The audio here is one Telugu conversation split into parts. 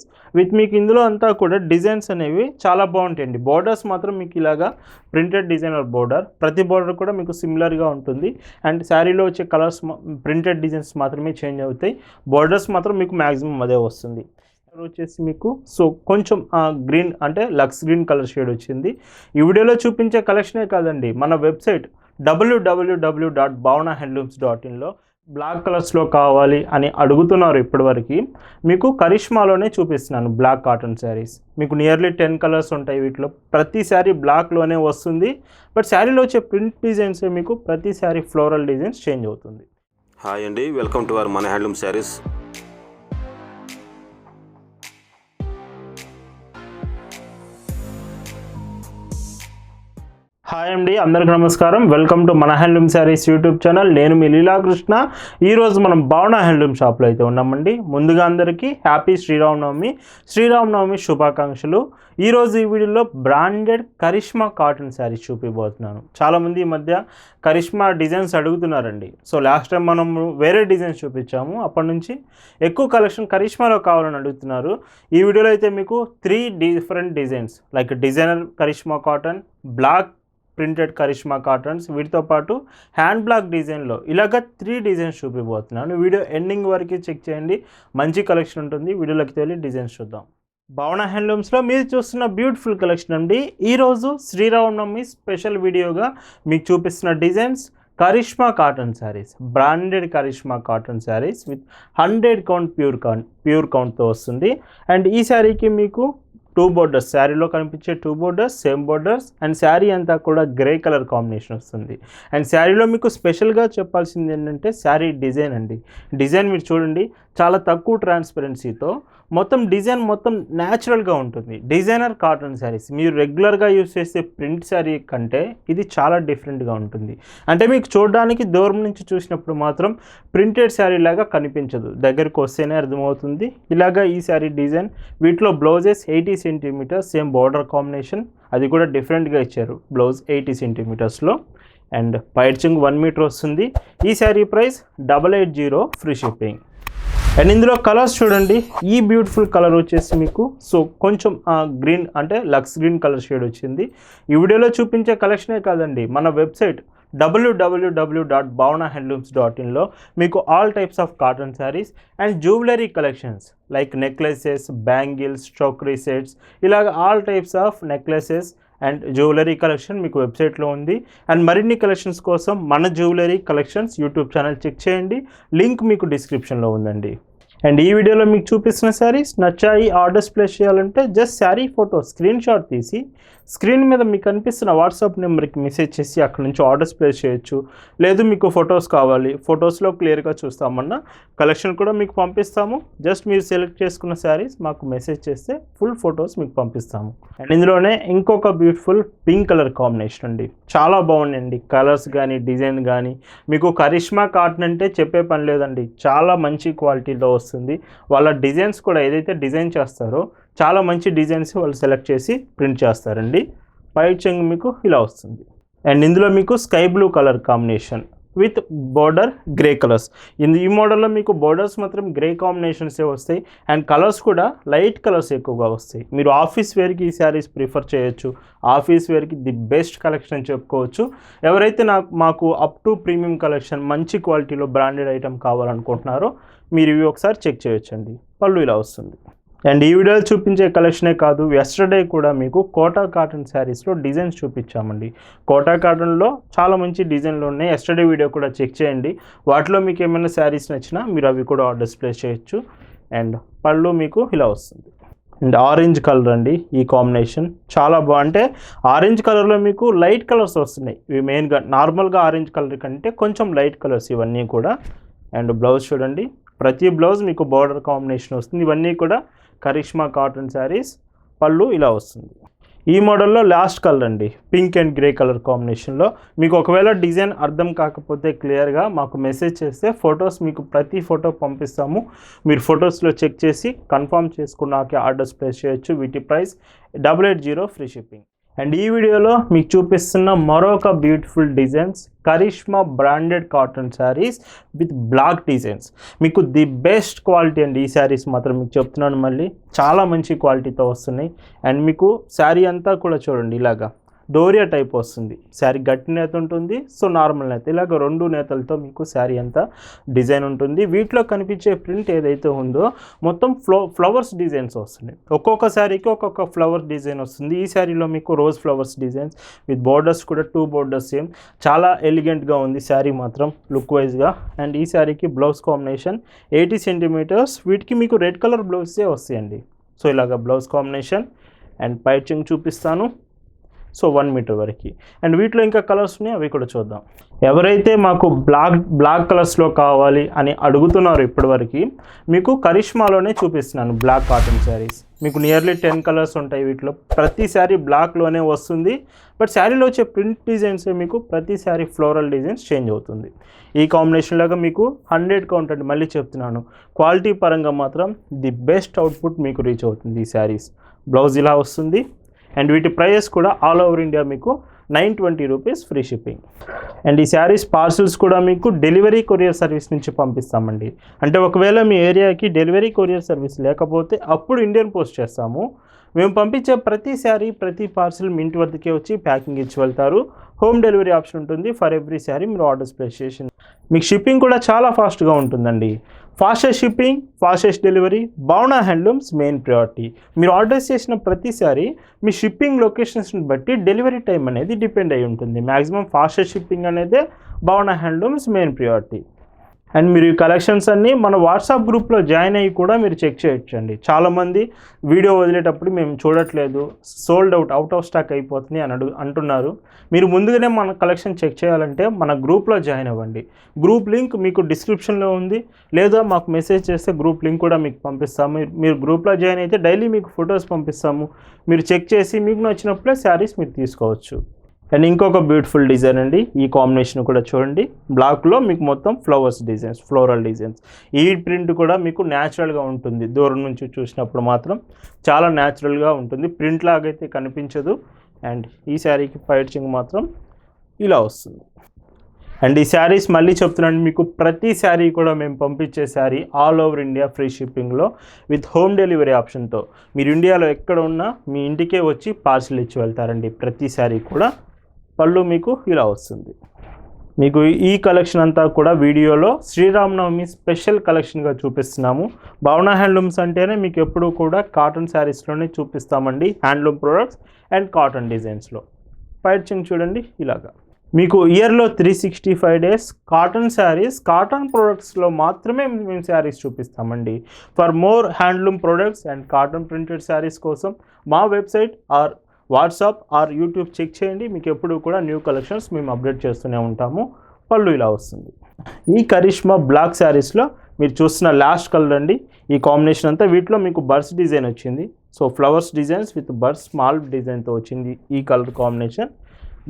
శారీస్ విత్ మీకు ఇందులో అంతా కూడా డిజైన్స్ అనేవి చాలా బాగుంటాయండి. బోర్డర్స్ మాత్రం మీకు ఇలాగా ప్రింటెడ్ డిజైనర్ బోర్డర్ ప్రతి బోర్డర్ కూడా మీకు సిమిలర్గా ఉంటుంది. అండ్ శారీలో వచ్చే కలర్స్ ప్రింటెడ్ డిజైన్స్ మాత్రమే చేంజ్ అవుతాయి. బోర్డర్స్ మాత్రం మీకు మ్యాక్సిమం అదే వస్తుంది. వచ్చేసి మీకు సో కొంచెం గ్రీన్ అంటే లక్స్ గ్రీన్ కలర్ షేడ్ వచ్చింది. ఈ వీడియోలో చూపించే కలెక్షనే కాదండి. మన వెబ్సైట్ డబ్ల్యూడబ్ల్యూడబ్ల్యూ డాట్ భావన హ్యాండ్లూమ్స్ డాట్ ఇన్లో బ్లాక్ కలర్స్లో కావాలి అని అడుగుతున్నారు ఇప్పటివరకు మీకు కరిష్మాలోనే చూపిస్తున్నాను బ్లాక్ కాటన్ శారీస్ మీకు నియర్లీ టెన్ కలర్స్ ఉంటాయి వీటిలో. ప్రతి శారీ బ్లాక్లోనే వస్తుంది. బట్ శారీలో వచ్చే ప్రింట్ డిజైన్స్ మీకు ప్రతి శారీ ఫ్లోరల్ డిజైన్స్ చేంజ్ అవుతుంది. హాయ్ అండి వెల్కమ్ టు అవర్ మన హ్యాండ్లూమ్ శారీస్ హాయ్ అండి అందరికి నమస్కారం. వెల్కమ్ టు మన హ్యాండ్లూమ్ శారీస్ యూట్యూబ్ ఛానల్ నేను మీ లీలాకృష్ణ. ఈరోజు మనం భావన హ్యాండ్లూమ్ షాప్లో అయితే ఉన్నామండి. ముందుగా అందరికీ హ్యాపీ శ్రీరామనవమి శ్రీరామనవమి శుభాకాంక్షలు. ఈరోజు ఈ వీడియోలో బ్రాండెడ్ కరిష్మా కాటన్ శారీస్ చూపిబోతున్నాను. చాలామంది ఈ మధ్య కరిష్మా డిజైన్స్ అడుగుతున్నారండి. సో లాస్ట్ టైం మనం వేరే డిజైన్స్ చూపించాము. అప్పటి నుంచి ఎక్కువ కలెక్షన్ కరిష్మాలో కావాలని అడుగుతున్నారు. ఈ వీడియోలో అయితే మీకు three different designs like designer Karishma cotton block printed Karishma cottons వీటితో పాటు హ్యాండ్ బ్లాక్ డిజైన్లో ఇలాగ త్రీ డిజైన్స్ చూపిపోతున్నాను వీడియో ఎండింగ్ వరకు చెక్ చేయండి. మంచి కలెక్షన్ ఉంటుంది. వీడియోలోకి వెళ్ళి డిజైన్స్ చూద్దాం. భవన హ్యాండ్లూమ్స్లో మీరు చూస్తున్న బ్యూటిఫుల్ కలెక్షన్ అండి. ఈరోజు శ్రీరామనవమి స్పెషల్ వీడియోగా మీకు చూపిస్తున్న designs Karishma cotton saris. Branded Karishma cotton saris with hundred count pure count pure కౌంట్తో వస్తుంది. అండ్ ఈ శారీకి మీకు టూ బోర్డర్స్ శారీలో కనిపించే two borders same borders and sari అంతా కూడా గ్రే కలర్ కాంబినేషన్ వస్తుంది. అండ్ శారీలో మీకు స్పెషల్గా చెప్పాల్సింది ఏంటంటే శారీ డిజైన్ అండి. డిజైన్ మీరు చూడండి చాలా తక్కువ ట్రాన్స్పరెన్సీతో మొత్తం డిజైన్ మొత్తం న్యాచురల్గా ఉంటుంది. డిజైనర్ కాటన్ శారీస్ మీరు రెగ్యులర్గా యూస్ చేసే ప్రింట్ శారీ కంటే ఇది చాలా డిఫరెంట్గా ఉంటుంది. అంటే మీకు చూడడానికి దూరం నుంచి చూసినప్పుడు మాత్రం ప్రింటెడ్ శారీ లాగా కనిపించదు. దగ్గరికి వస్తేనే అర్థమవుతుంది. ఇలాగా ఈ శారీ డిజైన్ వీటిలో blouses eighty centimetres same border combination అది కూడా డిఫరెంట్గా ఇచ్చారు. బ్లౌజ్ ఎయిటీ సెంటీమీటర్స్లో అండ్ పైడ్చింగ్ వన్ మీటర్ వస్తుంది. ఈ sari price double eight zero free shipping and ఇందులో కలర్స్ చూడండి. ఈ బ్యూటిఫుల్ కలర్ వచ్చేసి మీకు సో కొంచెం గ్రీన్ అంటే లక్స్ గ్రీన్ కలర్ షేడ్ వచ్చింది. ఈ వీడియోలో చూపించే కలెక్షనే కాదండి మన వెబ్సైట్ డబ్ల్యూడబ్ల్యూడబ్ల్యూ డాట్ భావన హ్యాండ్లూమ్స్ డాట్ ఇన్లో మీకు all types of cotton saris and jewellery collections like necklaces bangles స్టోక్రీ sets ఇలాగ all types of necklaces and jewellery collection మీకు వెబ్సైట్లో ఉంది. అండ్ మరిన్ని కలెక్షన్స్ కోసం మన jewellery collections YouTube channel check చేయండి. లింక్ మీకు డిస్క్రిప్షన్లో ఉందండి. అండ్ ఈ వీడియోలో మీకు చూపిస్తున్న శారీస్ నచ్చాయి ఆర్డర్స్ ప్లేస్ చేయాలంటే just sari photo screenshot తీసి స్క్రీన్ మీద మీకు కనిపిస్తున్న వాట్సాప్ నెంబర్కి మెసేజ్ చేసి అక్కడ నుంచి ఆర్డర్స్ ప్లేస్ చేయొచ్చు. లేదు మీకు ఫొటోస్ కావాలి ఫొటోస్లో క్లియర్గా చూస్తామన్నా కలెక్షన్ కూడా మీకు పంపిస్తాము. జస్ట్ మీరు సెలెక్ట్ చేసుకున్న శారీస్ మాకు మెసేజ్ చేస్తే ఫుల్ ఫొటోస్ మీకు పంపిస్తాము. అండ్ ఇందులోనే ఇంకొక బ్యూటిఫుల్ పింక్ కలర్ కాంబినేషన్ అండి. చాలా బాగుందండి కలర్స్ కానీ డిజైన్ కానీ మీకు కరిష్మా కాటన్ అంటే చెప్పే పని లేదండి. చాలా మంచి క్వాలిటీలో వస్తుంది వాళ్ళ డిజైన్స్ కూడా ఏదైతే డిజైన్ చేస్తారో చాలా మంచి డిజైన్స్ వాళ్ళు సెలెక్ట్ చేసి ప్రింట్ చేస్తారండి. పైట్ చెంగ్ మీకు ఇలా వస్తుంది. అండ్ ఇందులో మీకు sky blue colour combination. With border grey colours. ఇందు ఈ మోడల్లో మీకు బార్డర్స్ మాత్రం గ్రే కాంబినేషన్సే వస్తాయి అండ్ కలర్స్ కూడా లైట్ కలర్స్ ఎక్కువగా వస్తాయి. మీరు ఆఫీస్ వేర్కి ఈ శారీస్ ప్రిఫర్ చేయొచ్చు. ఆఫీస్ వేర్కి ది బెస్ట్ కలెక్షన్ అని చెప్పుకోవచ్చు. ఎవరైతే నాకు మాకు అప్ టు ప్రీమియం కలెక్షన్ మంచి క్వాలిటీలో బ్రాండెడ్ ఐటమ్ కావాలనుకుంటున్నారో మీరు ఇవి ఒకసారి చెక్ చేయొచ్చండి. పళ్ళు ఇలా వస్తుంది. అండ్ ఈ వీడియోలో చూపించే కలెక్షనే కాదు ఎస్టర్డే కూడా మీకు కోటా కాటన్ శారీస్లో డిజైన్స్ చూపించామండి. కోటా కాటన్లో చాలా మంచి డిజైన్లు ఉన్నాయి. ఎస్టర్డే వీడియో కూడా చెక్ చేయండి. వాటిలో మీకు ఏమైనా శారీస్ నచ్చినా మీరు అవి కూడా ఆర్డర్స్ ప్లేస్ చేయొచ్చు. అండ్ పళ్ళు మీకు ఇలా వస్తుంది. అండ్ ఆరెంజ్ కలర్ అండి ఈ కాంబినేషన్ చాలా బాగా అంటే ఆరెంజ్ కలర్లో మీకు లైట్ కలర్స్ వస్తున్నాయి. ఇవి మెయిన్గా నార్మల్గా ఆరెంజ్ కలర్ కంటే కొంచెం లైట్ కలర్స్ ఇవన్నీ కూడా. అండ్ బ్లౌజ్ చూడండి. ప్రతి బ్లౌజ్ మీకు బార్డర్ కాంబినేషన్ వస్తుంది. ఇవన్నీ కూడా కరిష్మా కాటన్ శారీస్ పళ్ళు ఇలా వస్తుంది. ఈ మోడల్లో లాస్ట్ కలర్ అండి. పింక్ అండ్ గ్రే కలర్ కాంబినేషన్లో మీకు ఒకవేళ డిజైన్ అర్థం కాకపోతే క్లియర్గా మాకు మెసేజ్ చేస్తే ఫొటోస్ మీకు ప్రతి ఫోటో పంపిస్తాము. మీరు ఫొటోస్లో చెక్ చేసి కన్ఫర్మ్ చేసుకున్నాకే ఆర్డర్స్ ప్లేస్ చేయొచ్చు. వీటి price double eight zero free shipping and ఈ వీడియోలో మీకు చూపిస్తున్న మరొక beautiful designs Karishma branded cotton saris with block designs మీకు ది బెస్ట్ క్వాలిటీ అండి ఈ శారీస్ మాత్రం మీకు చెప్తున్నాను మళ్ళీ. చాలా మంచి క్వాలిటీతో వస్తున్నాయి. అండ్ మీకు శారీ అంతా కూడా చూడండి ఇలాగా. డోరియా టైప్ వస్తుంది. శారీ గట్టి నేత ఉంటుంది. సో నార్మల్ నేత. ఇలాగ రెండు నేతలతో మీకు శారీ అంతా డిజైన్ ఉంటుంది. వీటిలో కనిపించే ప్రింట్ ఏదైతే ఉందో మొత్తం ఫ్లో ఫ్లవర్స్ డిజైన్స్ వస్తున్నాయి. ఒక్కొక్క శారీకి ఒక్కొక్క ఫ్లవర్ డిజైన్ వస్తుంది. ఈ శారీలో మీకు rose flowers designs with borders కూడా టూ బోర్డర్స్ సేమ్. చాలా ఎలిగెంట్గా ఉంది శారీ మాత్రం లుక్ వైజ్గా అండ్ ఈ శారీకి బ్లౌజ్ కాంబినేషన్ ఎయిటీ సెంటీమీటర్స్. వీటికి మీకు రెడ్ కలర్ బ్లౌజే వస్తాయండి. సో ఇలాగ బ్లౌజ్ కాంబినేషన్ అండ్ పైచింగ్ చూపిస్తాను. సో వన్ మీటర్ వరకు. అండ్ వీటిలో ఇంకా కలర్స్ ఉన్నాయి అవి కూడా చూద్దాం. ఎవరైతే మాకు బ్లాక్ బ్లాక్ కలర్స్లో కావాలి అని అడుగుతున్నారు ఇప్పటివరకు మీకు కరిష్మాలోనే చూపిస్తున్నాను బ్లాక్ కాటన్ శారీస్. మీకు నియర్లీ టెన్ కలర్స్ ఉంటాయి వీటిలో. ప్రతి శారీ బ్లాక్లోనే వస్తుంది. బట్ శారీలో వచ్చే ప్రింట్ డిజైన్స్ మీకు ప్రతి శారీ ఫ్లోరల్ డిజైన్స్ చేంజ్ అవుతుంది. ఈ కాంబినేషన్ లాగా మీకు హండ్రెడ్ కౌంట్ అండి మళ్ళీ చెప్తున్నాను. క్వాలిటీ పరంగా మాత్రం ది బెస్ట్ అవుట్పుట్ మీకు రీచ్ అవుతుంది ఈ శారీస్. బ్లౌజ్ ఇలా వస్తుంది. అండ్ వీటి ప్రైజెస్ కూడా ఆల్ ఓవర్ ఇండియా మీకు nine twenty rupees free shipping and ఈ శారీస్ పార్సల్స్ కూడా మీకు డెలివరీ కొరియర్ సర్వీస్ నుంచి పంపిస్తామండి. అంటే ఒకవేళ మీ ఏరియాకి డెలివరీ కొరియర్ సర్వీస్ లేకపోతే అప్పుడు ఇండియన్ పోస్ట్ చేస్తాము. మేము పంపించే ప్రతి శారీ ప్రతి పార్సిల్ మీ ఇంటి వద్దకే వచ్చి ప్యాకింగ్ ఇచ్చి వెళ్తారు. హోమ్ డెలివరీ ఆప్షన్ ఉంటుంది. ఫర్ ఎవ్రీ శారీ మీరు ఆర్డర్స్ ప్లేస్ చేసి మీకు షిప్పింగ్ కూడా చాలా ఫాస్ట్గా ఉంటుందండి. Fastest shipping fastest delivery Bhavana handlooms main priority మీరు ఆర్డర్స్ చేసిన ప్రతిసారి మీ షిప్పింగ్ లొకేషన్స్ని బట్టి డెలివరీ టైం అనేది డిపెండ్ అయి ఉంటుంది. మ్యాక్సిమం ఫాస్టెస్ట్ షిప్పింగ్ అనేది భావన హ్యాండ్లూమ్స్ మెయిన్ ప్రయారిటీ అండ్ మీరు ఈ కలెక్షన్స్ అన్నీ మన వాట్సాప్ గ్రూప్లో జాయిన్ అయ్యి కూడా మీరు చెక్ చేయొచ్చండి. చాలామంది వీడియో వదిలేటప్పుడు మేము చూడట్లేదు sold out out of stock అయిపోతుంది అని అడుగు అంటున్నారు. మీరు ముందుగానే మన కలెక్షన్ చెక్ చేయాలంటే మన గ్రూప్లో జాయిన్ అవ్వండి. గ్రూప్ లింక్ మీకు డిస్క్రిప్షన్లో ఉంది లేదా మాకు మెసేజ్ చేస్తే గ్రూప్ లింక్ కూడా మీకు పంపిస్తాము. మీరు- మీరు గ్రూప్లో జాయిన్ అయితే డైలీ మీకు ఫొటోస్ పంపిస్తాము. మీరు చెక్ చేసి మీకు నచ్చినప్పుడే శారీస్ మీరు తీసుకోవచ్చు. అండ్ ఇంకొక బ్యూటిఫుల్ డిజైన్ అండి. ఈ కాంబినేషన్ కూడా చూడండి. బ్లాక్లో మీకు మొత్తం ఫ్లవర్స్ డిజైన్స్ ఫ్లోరల్ డిజైన్స్ ఈ ప్రింట్ కూడా మీకు న్యాచురల్గా ఉంటుంది. దూరం నుంచి చూసినప్పుడు మాత్రం చాలా న్యాచురల్గా ఉంటుంది. ప్రింట్ లాగైతే కనిపించదు. అండ్ ఈ శారీకి పైచింగ్ మాత్రం ఇలా వస్తుంది. అండ్ ఈ శారీస్ మళ్ళీ చెప్తున్నాను మీకు ప్రతి శారీ కూడా మేము పంపించే sari all over India free షిప్పింగ్లో విత్ హోమ్ డెలివరీ ఆప్షన్తో మీరు ఇండియాలో ఎక్కడ ఉన్నా మీ ఇంటికే వచ్చి పార్సిల్ ఇచ్చి వెళ్తారండి. ప్రతి శారీ కూడా పళ్ళు మీకు ఇలా వస్తుంది. మీకు ఈ కలెక్షన్ అంతా కూడా వీడియోలో శ్రీరామనవమి స్పెషల్ కలెక్షన్గా చూపిస్తున్నాము. భావన హ్యాండ్లూమ్స్ అంటేనే మీకు ఎప్పుడూ కూడా కాటన్ శారీస్లోనే చూపిస్తామండి. హ్యాండ్లూమ్ ప్రొడక్ట్స్ అండ్ కాటన్ డిజైన్స్లో పైచింగ్ చూడండి ఇలాగా. మీకు ఇయర్లో three sixty five days cotton saris cotton ప్రొడక్ట్స్లో మాత్రమే మేము saris చూపిస్తామండి. For more handloom products and cotton printed saris కోసం మా website or WhatsApp or YouTube check చేయండి. మీకు ఎప్పుడు కూడా న్యూ కలెక్షన్స్ మేము అప్డేట్ చేస్తూనే ఉంటాము. పళ్ళు ఇలా వస్తుంది. ఈ కరిష్మా బ్లాక్ శారీస్లో మీరు చూస్తున్న లాస్ట్ కలర్ అండి. ఈ కాంబినేషన్ అంతా వీటిలో మీకు బర్డ్స్ డిజైన్ వచ్చింది. So flowers designs with birds small డిజైన్తో వచ్చింది ఈ కలర్ కాంబినేషన్.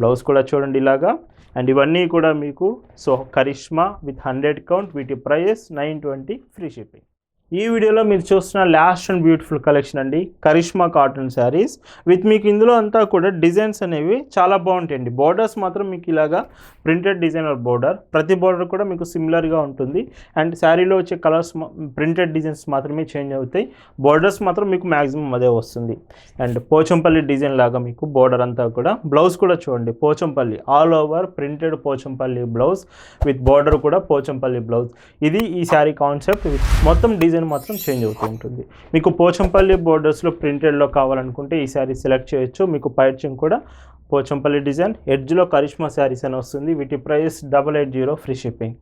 బ్లౌజ్ కూడా చూడండి ఇలాగా. అండ్ ఇవన్నీ కూడా మీకు so Karishma with hundred count వీటి price nine twenty free shipping. ఈ వీడియోలో మీరు చూస్తున్న లాస్ట్ అండ్ బ్యూటిఫుల్ కలెక్షన్ అండి కరిష్మా కాటన్ శారీస్ విత్ మీకు ఇందులో అంతా కూడా డిజైన్స్ అనేవి చాలా బాగుంటాయండి. బోర్డర్స్ మాత్రం మీకు ఇలాగా ప్రింటెడ్ డిజైనర్ బోర్డర్ ప్రతి బోర్డర్ కూడా మీకు సిమిలర్గా ఉంటుంది. అండ్ శారీలో వచ్చే కలర్స్ ప్రింటెడ్ డిజైన్స్ మాత్రమే చేంజ్ అవుతాయి. బోర్డర్స్ మాత్రం మీకు మ్యాక్సిమం అదే వస్తుంది. అండ్ పోచంపల్లి డిజైన్ లాగా మీకు బోర్డర్ అంతా కూడా. బ్లౌజ్ కూడా చూడండి Pochampally. All over printed Pochampally blouse with border కూడా పోచంపల్లి బ్లౌజ్ ఇది ఈ శారీ కాన్సెప్ట్ మొత్తం డిజైన్ మాత్రం చేంజ్ అవుతూ ఉంటుంది. మీకు పోచంపల్లి బోర్డర్స్లో ప్రింటెడ్లో కావాలనుకుంటే ఈ శారీ సెలెక్ట్ చేయొచ్చు. మీకు పైచింగ్ కూడా పోచంపల్లి డిజైన్ ఎడ్జ్లో కరిష్మా శారీస్ అని వస్తుంది. వీటి price double eight zero free shipping.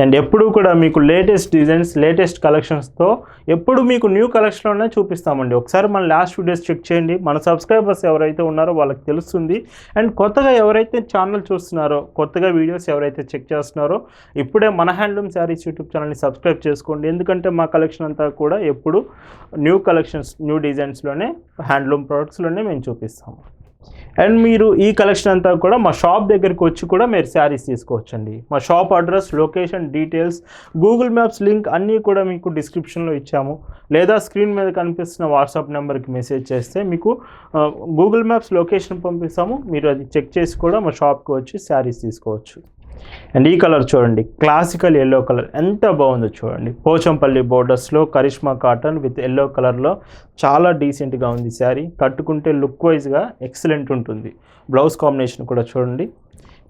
And ఎప్పుడు కూడా మీకు లేటెస్ట్ డిజైన్స్ లేటెస్ట్ కలెక్షన్స్తో ఎప్పుడు మీకు న్యూ కలెక్షన్లోనే చూపిస్తామండి. ఒకసారి మన లాస్ట్ వీడియోస్ చెక్ చేయండి. మన సబ్స్క్రైబర్స్ ఎవరైతే ఉన్నారో వాళ్ళకి తెలుస్తుంది. అండ్ కొత్తగా ఎవరైతే ఛానల్ చూస్తున్నారో కొత్తగా వీడియోస్ ఎవరైతే చెక్ చేస్తున్నారో ఇప్పుడే మన హ్యాండ్లూమ్ శారీస్ యూట్యూబ్ ఛానల్ని సబ్స్క్రైబ్ చేసుకోండి. ఎందుకంటే మా కలెక్షన్ అంతా కూడా ఎప్పుడు న్యూ కలెక్షన్స్ న్యూ డిజైన్స్లోనే హ్యాండ్లూమ్ ప్రోడక్ట్స్లోనే మేము చూపిస్తాము. అండ్ మీరు ఈ కలెక్షన్ అంతా కూడా మా షాప్ దగ్గరికి వచ్చి కూడా మీరు శారీస్ తీసుకోవచ్చండి. మా shop address location details Google maps link అన్నీ కూడా మీకు డిస్క్రిప్షన్లో ఇచ్చాము. లేదా స్క్రీన్ మీద కనిపిస్తున్న వాట్సాప్ నెంబర్కి మెసేజ్ చేస్తే మీకు గూగుల్ మ్యాప్స్ లొకేషన్ పంపిస్తాము. మీరు అది చెక్ చేసి కూడా మా షాప్కి వచ్చి శారీస్ తీసుకోవచ్చు. అండ్ ఈ కలర్ చూడండి క్లాసికల్ ఎల్లో కలర్ ఎంత బాగుందో చూడండి. పోచంపల్లి బోర్డర్స్లో కరిష్మా కాటన్ విత్ ఎల్లో కలర్లో చాలా డీసెంట్గా ఉంది శారీ. కట్టుకుంటే లుక్ వైజ్గా ఎక్సలెంట్ ఉంటుంది. బ్లౌజ్ కాంబినేషన్ కూడా చూడండి.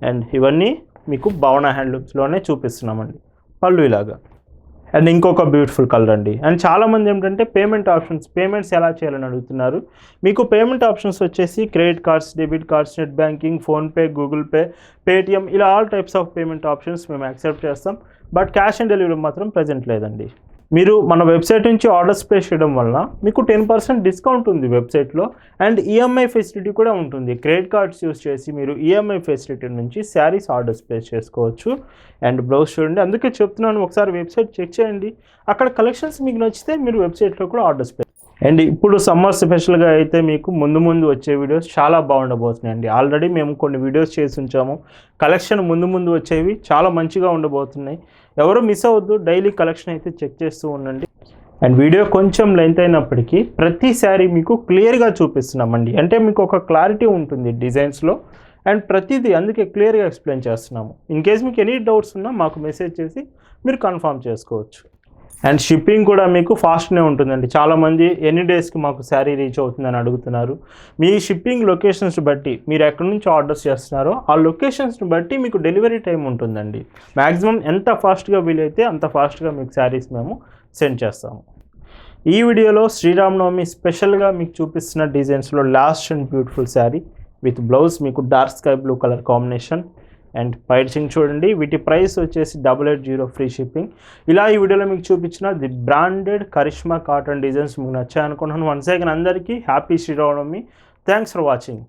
అండ్ ఇవన్నీ మీకు భావన హ్యాండ్లూమ్స్లోనే చూపిస్తున్నామండి. పళ్ళు ఇలాగా. అండ్ ఇంకొక బ్యూటిఫుల్ కలర్ అండి. అండ్ చాలామంది ఏంటంటే పేమెంట్ ఆప్షన్స్ పేమెంట్స్ ఎలా చేయాలని అడుగుతున్నారు. మీకు పేమెంట్ ఆప్షన్స్ వచ్చేసి credit cards debit cards net banking PhonePe Google Pay Paytm ఇలా all types of payment options మేము యాక్సెప్ట్ చేస్తాం. బట్ క్యాష్ ఆన్ డెలివరీ మాత్రం ప్రజెంట్ లేదండి. మీరు మన వెబ్సైట్ నుంచి ఆర్డర్స్ ప్లేస్ చేయడం వల్ల మీకు టెన్ పర్సెంట్ డిస్కౌంట్ ఉంది వెబ్సైట్లో అండ్ ఈఎంఐ ఫెసిలిటీ కూడా ఉంటుంది. క్రెడిట్ కార్డ్స్ యూస్ చేసి మీరు ఈఎంఐ ఫెసిలిటీ నుంచి శారీస్ ఆర్డర్స్ ప్లేస్ చేసుకోవచ్చు. అండ్ బ్లౌజ్ చూడండి. అందుకే చెప్తున్నాను. ఒకసారి వెబ్సైట్ చెక్ చేయండి. అక్కడ కలెక్షన్స్ మీకు నచ్చితే మీరు వెబ్సైట్లో కూడా ఆర్డర్స్ ప్లేస్ అండ్ ఇప్పుడు సమ్మర్ స్పెషల్గా అయితే మీకు ముందు ముందు వచ్చే వీడియోస్ చాలా బాగుండబోతున్నాయి అండి ఆల్రెడీ మేము కొన్ని వీడియోస్ చేసి ఉంచాము. కలెక్షన్ ముందు ముందు వచ్చేవి చాలా మంచిగా ఉండబోతున్నాయి. ఎవరు మిస్ అవ్వద్దు డైలీ కలెక్షన్ అయితే చెక్ చేస్తూ ఉండండి. అండ్ వీడియో కొంచెం లెంత్ అయినప్పటికీ ప్రతి శారీ మీకు క్లియర్గా చూపిస్తున్నామండి. అంటే మీకు ఒక క్లారిటీ ఉంటుంది డిజైన్స్లో. అండ్ ప్రతిదీ అందుకే క్లియర్గా ఎక్స్ప్లెయిన్ చేస్తున్నాము. ఇన్ కేస్ మీకు ఎనీ డౌట్స్ ఉన్నా మాకు మెసేజ్ చేసి మీరు కన్ఫర్మ్ చేసుకోవచ్చు. అండ్ షిప్పింగ్ కూడా మీకు ఫాస్ట్నే ఉంటుందండి. చాలామంది ఎన్ని డేస్కి మాకు శారీ రీచ్ అవుతుందని అడుగుతున్నారు. మీ షిప్పింగ్ లొకేషన్స్ బట్టి మీరు ఎక్కడి నుంచి ఆర్డర్స్ చేస్తున్నారో ఆ లొకేషన్స్ని బట్టి మీకు డెలివరీ టైం ఉంటుందండి. మ్యాక్సిమం ఎంత ఫాస్ట్గా వీలైతే అంత ఫాస్ట్గా మీకు శారీస్ మేము సెండ్ చేస్తాము. ఈ వీడియోలో శ్రీరామనవమి స్పెషల్గా మీకు చూపిస్తున్న డిజైన్స్లో last and beautiful sari with blouse మీకు dark sky blue colour combination and పైచింగ్ చూడండి. వీటి ప్రైస్ వచ్చేసి double eight zero free shipping. ఇలా ఈ వీడియోలో మీకు చూపించిన the branded Karishma cotton designs మీకు నచ్చాయనుకుంటున్నాను. వన్స్ అగైన్ అందరికీ happy Sriramanavami. Thanks for watching.